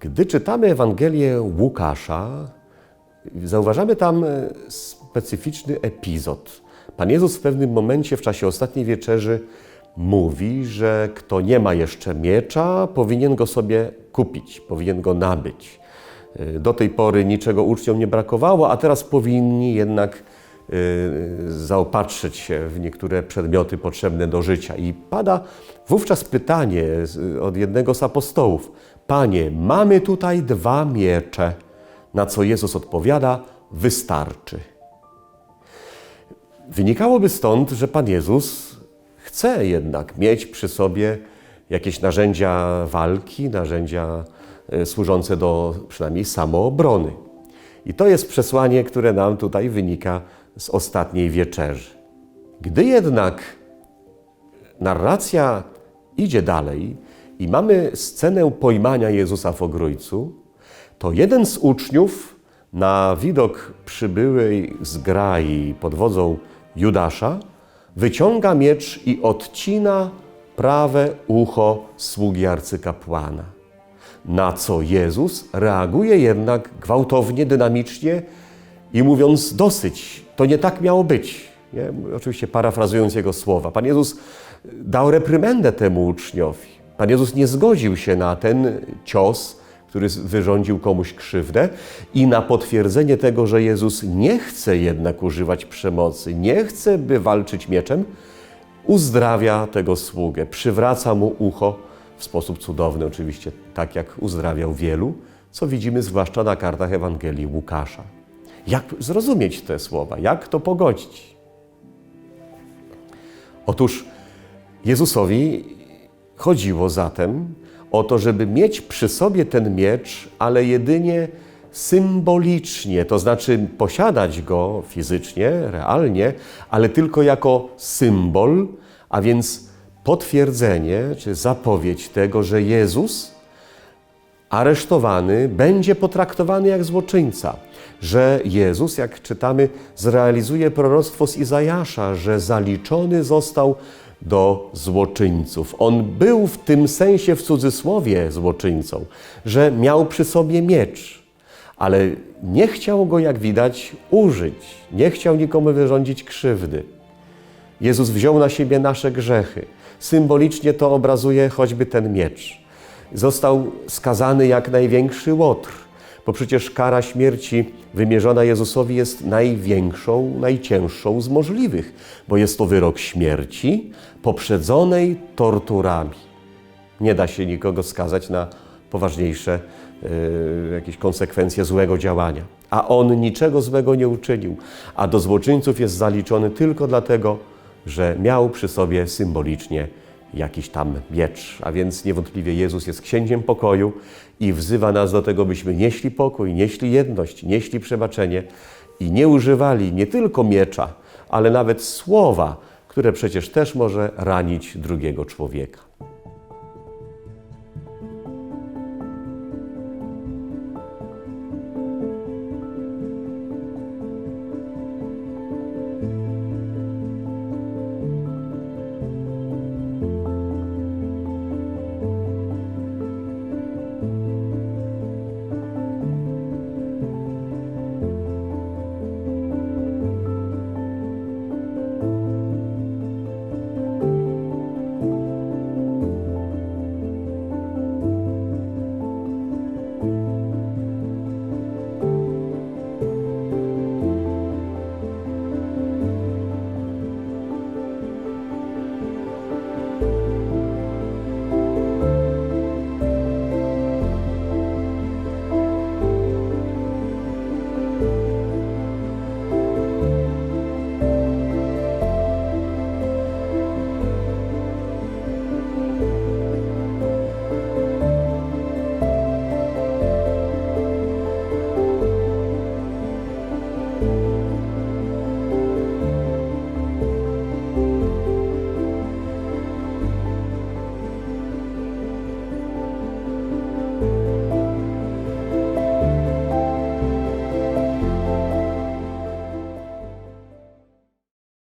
Gdy czytamy Ewangelię Łukasza, zauważamy tam e, specyficzny epizod. Pan Jezus w pewnym momencie w czasie ostatniej wieczerzy mówi, że kto nie ma jeszcze miecza, powinien go sobie kupić, powinien go nabyć. E, Do tej pory niczego uczniom nie brakowało, a teraz powinni jednak zaopatrzyć się w niektóre przedmioty potrzebne do życia. I pada wówczas pytanie od jednego z apostołów: Panie, mamy tutaj dwa miecze. Na co Jezus odpowiada: Wystarczy. Wynikałoby stąd, że Pan Jezus chce jednak mieć przy sobie jakieś narzędzia walki, narzędzia e, służące do przynajmniej samoobrony. I to jest przesłanie, które nam tutaj wynika z ostatniej wieczerzy. Gdy jednak narracja idzie dalej i mamy scenę pojmania Jezusa w ogrójcu, to jeden z uczniów na widok przybyłej zgrai pod wodzą Judasza wyciąga miecz i odcina prawe ucho sługi arcykapłana. Na co Jezus reaguje jednak gwałtownie, dynamicznie i mówiąc dosyć, to nie tak miało być. Nie? Oczywiście parafrazując jego słowa. Pan Jezus dał reprymendę temu uczniowi. Pan Jezus nie zgodził się na ten cios, który wyrządził komuś krzywdę i na potwierdzenie tego, że Jezus nie chce jednak używać przemocy, nie chce, by walczyć mieczem, uzdrawia tego sługę, przywraca mu ucho w sposób cudowny, oczywiście tak jak uzdrawiał wielu, co widzimy zwłaszcza na kartach Ewangelii Łukasza. Jak zrozumieć te słowa? Jak to pogodzić? Otóż Jezusowi chodziło zatem o to, żeby mieć przy sobie ten miecz, ale jedynie symbolicznie, to znaczy posiadać go fizycznie, realnie, ale tylko jako symbol, a więc potwierdzenie czy zapowiedź tego, że Jezus aresztowany będzie potraktowany jak złoczyńca, że Jezus, jak czytamy, zrealizuje proroctwo z Izajasza, że zaliczony został do złoczyńców. On był w tym sensie w cudzysłowie złoczyńcą, że miał przy sobie miecz, ale nie chciał go, jak widać, użyć, nie chciał nikomu wyrządzić krzywdy. Jezus wziął na siebie nasze grzechy. Symbolicznie to obrazuje choćby ten miecz. Został skazany jak największy łotr, bo przecież kara śmierci wymierzona Jezusowi jest największą, najcięższą z możliwych, bo jest to wyrok śmierci poprzedzonej torturami. Nie da się nikogo skazać na poważniejsze e, jakieś konsekwencje złego działania. A on niczego złego nie uczynił, a do złoczyńców jest zaliczony tylko dlatego, że miał przy sobie symbolicznie jakiś tam miecz. A więc niewątpliwie Jezus jest księciem pokoju i wzywa nas do tego, byśmy nieśli pokój, nieśli jedność, nieśli przebaczenie i nie używali nie tylko miecza, ale nawet słowa, które przecież też może ranić drugiego człowieka.